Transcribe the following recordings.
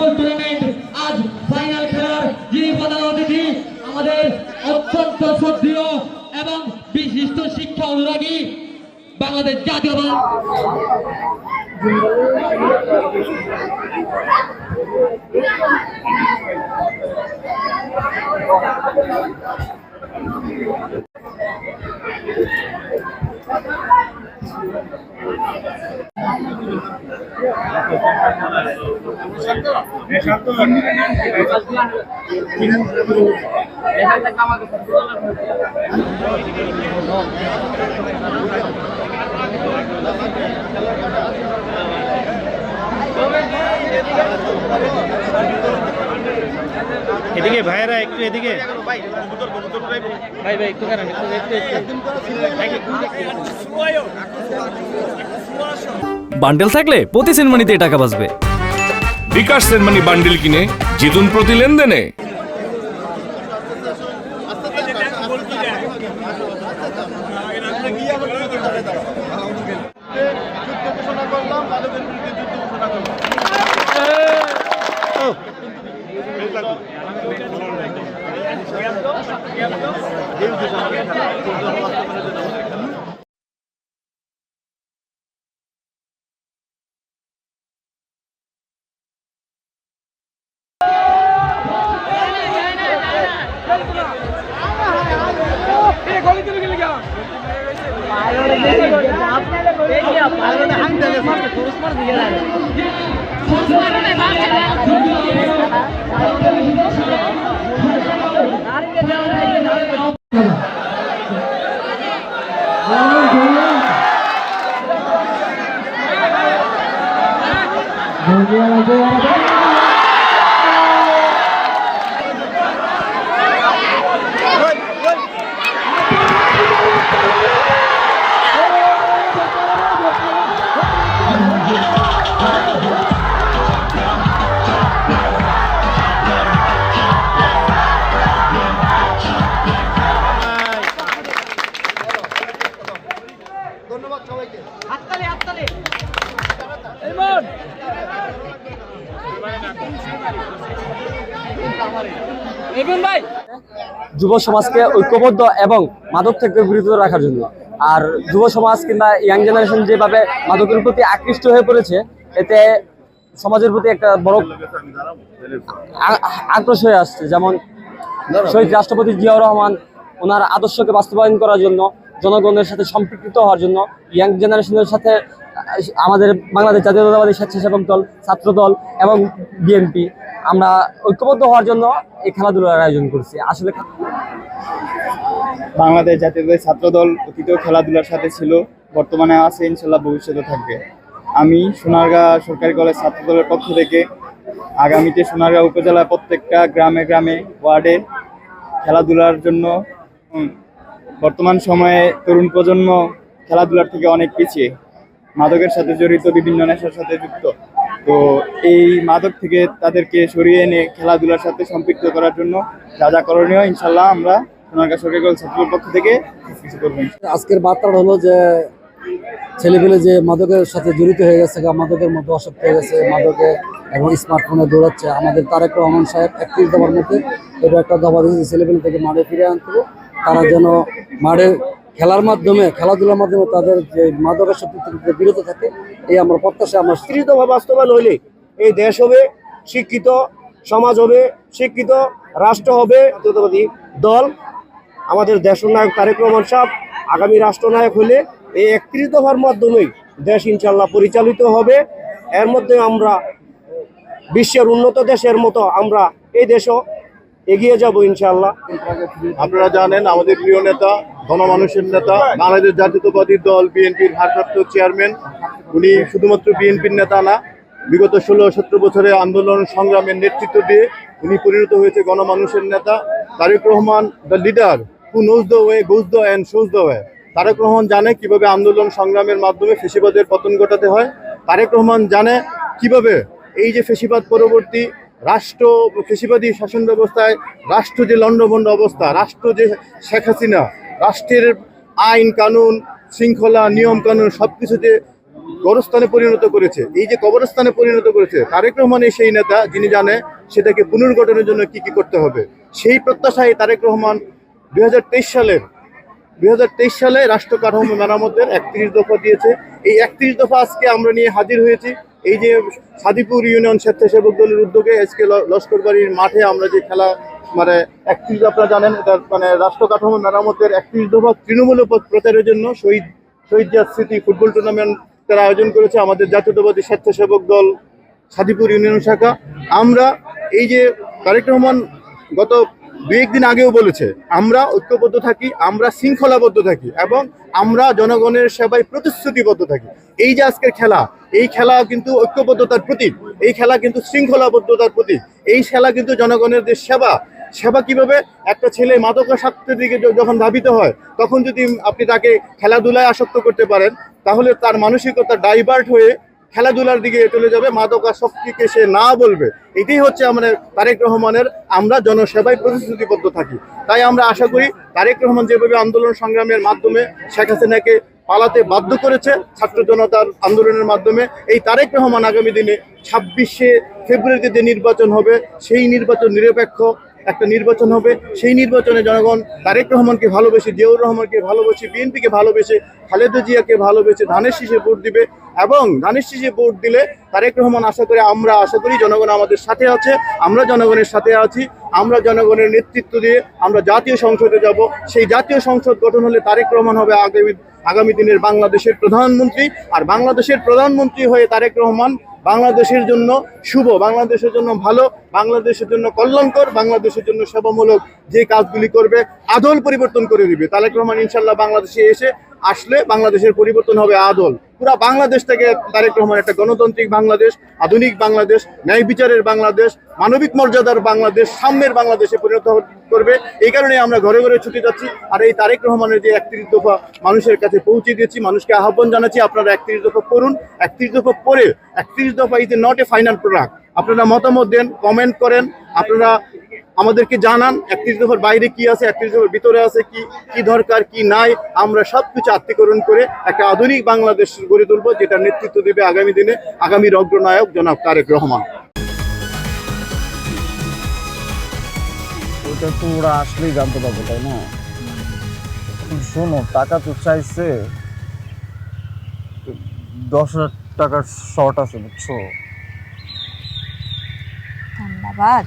Tournament আজ final খেলার যিনি প্রধান অতিথি, আমাদের অত্যন্ত শ্রদ্ধেয় এবং বিশিষ্ট শিক্ষা অনুরাগী বাংলাদেশ জাতীয় দল। এদিকে ভাইয়েরা একটু এদিকে। ভাই ভাই একটু কারণ একটু একটু একটু। বান্ডেল থাকলে প্রতি সেনমানিতে টাকা বাঁচবে। বিকাশ সেনমানি বান্ডিল কিনে জিতুন প্রতি লেনদেনে। 不要，不要，不要。যুব সমাজকে ঐক্যবদ্ধ এবং মাদক থেকে বিরত রাখার জন্য। আর যুব সমাজ কিংবা ইয়াং জেনারেশন যেভাবে মাদকের প্রতি আকৃষ্ট হয়ে পড়েছে, এতে সমাজের প্রতি একটা বড় আক্রোশ হয়ে আসছে। যেমন শহীদ রাষ্ট্রপতি জিয়াউর রহমান, ওনার আদর্শকে বাস্তবায়ন করার জন্য, জনগণের সাথে সম্পৃক্ত হওয়ার জন্য, ইয়াং জেনারেশনের সাথে আমাদের বাংলাদেশ জাতীয়তাবাদী স্বেচ্ছাসেবক দল, ছাত্র দল এবং বিএনপি, আমরা ঐক্যবদ্ধ হওয়ার জন্য এই খেলাধুলার আয়োজন করছি। আসলে বাংলাদেশ জাতীয়তাবাদী ছাত্রদল অতীতেও খেলাধুলার সাথে ছিল, বর্তমানে আছে ইনশাল্লাহ ভবিষ্যতে থাকবে। আমি সোনারগাঁ সরকারি কলেজ ছাত্রদলের পক্ষ থেকে আগামীতে সোনারগাঁ উপজেলার প্রত্যেকটা গ্রামে গ্রামে, ওয়ার্ডে খেলাধুলার জন্য বর্তমান সময়ে তরুণ প্রজন্ম খেলাধুলার থেকে অনেক পিছিয়ে। মাদকের সাথে জড়িত, বিভিন্ন নেশার সাথে যুক্ত। তো এই মাদক থেকে তাদেরকে সরিয়ে এনে খেলাধুলার সাথে সম্পৃক্ত করার জন্য যা যা করণীয় ইনশাল্লাহ আমরা সোনারগাঁ সরকারি কলেজ ছাত্রদলের পক্ষ থেকে কিছু আজকের বার্তাটা হলো যে ছেলেপেলে যে মাদকের সাথে জড়িত হয়ে গেছে মাদকের মধ্যে আসক্ত হয়ে গেছে, মাদকে এবং স্মার্টফোনে দৌড়াচ্ছে। আমাদের তারেক রহমান সাহেব একত্রিশ দফার মধ্যে এটা একটা দফা দিয়েছে, ছেলেপেলে থেকে মাঠে ফিরে আনতে। তারা যেন মাঠে খেলার মাধ্যমে খেলাধুলার মাধ্যমে তাদের যে মাদকের শক্তি থেকে বিরত থাকে এই আমরা প্রত্যাশা আমরা দফা বাস্তবায়ন হইলে এই দেশ হবে শিক্ষিত সমাজ হবে শিক্ষিত রাষ্ট্র হবে জাতীয়তাবাদী দল। আমাদের দেশনায়ক তারেক রহমান সাহেব আগামী রাষ্ট্রনায়ক হলে এই একত্রিশ হওয়ার মাধ্যমেই দেশ ইনশাল্লাহ পরিচালিত হবে। এর মধ্যে আমরা বিশ্বের উন্নত দেশের মতো আমরা এই দেশও এগিয়ে যাব ইনশাল্লাহ আপনারা জানেন আমাদের প্রিয় নেতা গণমানুষের নেতা, বাংলাদেশ জাতীয়তাবাদী দল, বিএনপির ভারপ্রাপ্ত চেয়ারম্যান। উনি শুধুমাত্র বিএনপির নেতা না, বিগত ষোলো সতেরো বছরে আন্দোলন সংগ্রামের নেতৃত্ব দিয়ে উনি পরিণত হয়েছে গণমানুষের নেতা। Tarique Rahman the leader who knows the way goes the and shows the way Tarique Rahman জানে কীভাবে আন্দোলন সংগ্রামের মাধ্যমে ফেসিবাদের পতন ঘটাতে হয়। তারেক রহমান জানে কীভাবে এই যে ফেসিবাদ পরবর্তী রাষ্ট্র, ফেসিবাদী শাসন ব্যবস্থায় রাষ্ট্র যে লণ্ডভণ্ড অবস্থা, রাষ্ট্র যে শেখ হাসিনা রাষ্ট্রের আইন, কানুন, শৃঙ্খলা, নিয়ম, কানুন সব কিছু যে গরস্থানে পরিণত করেছে, এই যে কবরস্থানে পরিণত করেছে, তারেক রহমানের সেই নেতা, যিনি জানে সেটাকে পুনর্গঠনের জন্য কি কি করতে হবে, সেই প্রত্যাশায় তারেক রহমান দুই হাজার তেইশ সালের, দুই হাজার তেইশ সালে রাষ্ট্র কাঠামো মেরামতের একত্রিশ দফা দিয়েছে। এই একত্রিশ দফা আজকে আমরা নিয়ে হাজির হয়েছি। এই যে সাদিপুর ইউনিয়ন স্বেচ্ছাসেবক দলের উদ্যোগে আজকে লস্করবাড়ির মাঠে আমরা যে খেলা মানে একত্রিশ, আপনারা জানেন, এটা মানে রাষ্ট্র কাঠামো মেরামতের একত্রিশ দফা তৃণমূল প্রচারের জন্য শহীদ শহীদ জাত স্মৃতি ফুটবল টুর্নামেন্ট তারা আয়োজন করেছে আমাদের জাতীয়তাবাদী স্বেচ্ছাসেবক দল সাদিপুর ইউনিয়ন শাখা। আমরা এই যে তারেক রহমান গত দু একদিন আগেও বলেছে, আমরা ঐক্যবদ্ধ থাকি, আমরা শৃঙ্খলাবদ্ধ থাকি এবং আমরা জনগণের সেবায় প্রতিশ্রুতিবদ্ধ থাকি। এই যে আজকের খেলা, এই খেলা কিন্তু ঐক্যবদ্ধতার প্রতীক, এই খেলা কিন্তু শৃঙ্খলাবদ্ধতার প্রতীক, এই খেলা কিন্তু জনগণের যে সেবা সেবা কীভাবে একটা ছেলে মাদকাসক্তের দিকে যখন ধাবিত হয়, তখন যদি আপনি তাকে খেলাধুলায় আসক্ত করতে পারেন, তাহলে তার মানসিকতা ডাইভার্ট হয়ে খেলাধুলার দিকে চলে যাবে, মাদকাসক্তিকে সে না বলবে। এটাই হচ্ছে আমাদের তারেক রহমানের, আমরা জনসেবায় প্রতিশ্রুতিবদ্ধ থাকি। তাই আমরা আশা করি তারেক রহমান যেভাবে আন্দোলন সংগ্রামের মাধ্যমে শেখ হাসিনাকে পালাতে বাধ্য করেছে, ছাত্র জনতার আন্দোলনের মাধ্যমে, এই তারেক রহমান আগামী দিনে ছাব্বিশে ফেব্রুয়ারিতে যে নির্বাচন হবে, সেই নির্বাচন নিরপেক্ষ একটা নির্বাচন হবে, সেই নির্বাচনে জনগণ তারেক রহমানকে ভালোবেসে, জিয়াউর রহমানকে ভালোবেসে, বিএনপিকে ভালোবেসে, খালেদা জিয়াকে ভালোবেসে ধানের শীষে ভোট দিবে এবং ধানের শীষে ভোট দিলে তারেক রহমান আশা করে আমরা আশা করি জনগণ আমাদের সাথে আছে, আমরা জনগণের সাথে আছি, আমরা জনগণের নেতৃত্ব দিয়ে আমরা জাতীয় সংসদে যাব। সেই জাতীয় সংসদ গঠন হলে তারেক রহমান হবে আগামী আগামী দিনের বাংলাদেশের প্রধানমন্ত্রী। আর বাংলাদেশের প্রধানমন্ত্রী হয়ে তারেক রহমান বাংলাদেশের জন্য শুভ, বাংলাদেশের জন্য ভালো, বাংলাদেশের জন্য কল্যাণকর, বাংলাদেশের জন্য সেবামূলক যে কাজগুলি করবে, আদল পরিবর্তন করে দিবে। তালেক রহমান ইনশাল্লাহ বাংলাদেশে এসে আসলে বাংলাদেশের পরিবর্তন হবে আদল। পুরা বাংলাদেশ থেকে তারেক রহমান একটা গণতান্ত্রিক বাংলাদেশ, আধুনিক বাংলাদেশ, ন্যায় বিচারের বাংলাদেশ, মানবিক মর্যাদার বাংলাদেশ, সাম্যের বাংলাদেশে পরিণত করবে। এই কারণে আমরা ঘরে ঘরে ছুটে যাচ্ছি। আর এই তারেক রহমানের যে একত্রিশ দফা মানুষের কাছে পৌঁছে দিয়েছি মানুষকে আহ্বান জানাচ্ছি, আপনারা একত্রিশ দফা করুন একত্রিশ দফা পড়ে, একত্রিশ দফা is a not a final product আপনারা মতামত দেন কমেন্ট করেন। আপনারা আমাদেরকে জানান একত্রিশ দফার বাইরে কি আছে একত্রিশ দফার ভিতরে আছে কি কি দরকার কি নাই আমরা সব কিছু আত্মীকরণ করে একটা আধুনিক বাংলাদেশ গড়ে তুলবো যেটা নেতৃত্ব দেবে আগামী দিনে আগামীর অগ্রনায়ক জনাব তারেক রহমান। ওটা তো ওরা আসলেই জানতে পারবে তাই না? শোনো টাকা তো চাইছে দশ হাজার টাকার শর্ট আছে বুঝছ? ধন্যবাদ।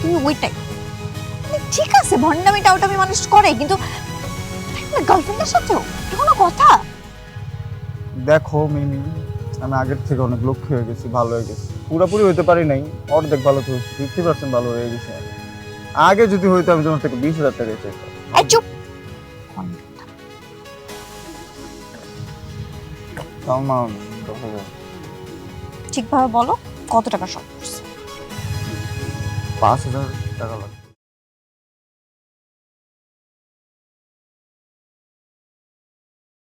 তুমি ওইটাই। মানে ঠিক আছে ভণ্ডামি টাউটামি মানুষ করে কিন্তু গার্লফ্রেন্ডের সাথেও এটা কোনো কথা? দেখো মিমি আমি আগের থেকে অনেক লক্ষ্য হয়ে গেছি ভালো হয়ে গেছি। পুরোপুরি হইতে পারি নাই অর্ধেক ভালো তো ফিফটি পার্সেন্ট ভালো হয়ে গেছি। আগে যদি হইতো আমি তোমার থেকে বিশ হাজার টাকা চাইতাম। চুপ! ঠিকভাবে বলো। কত টাকা শর্ট পড়ছে পাঁচ হাজার টাকা লাগবে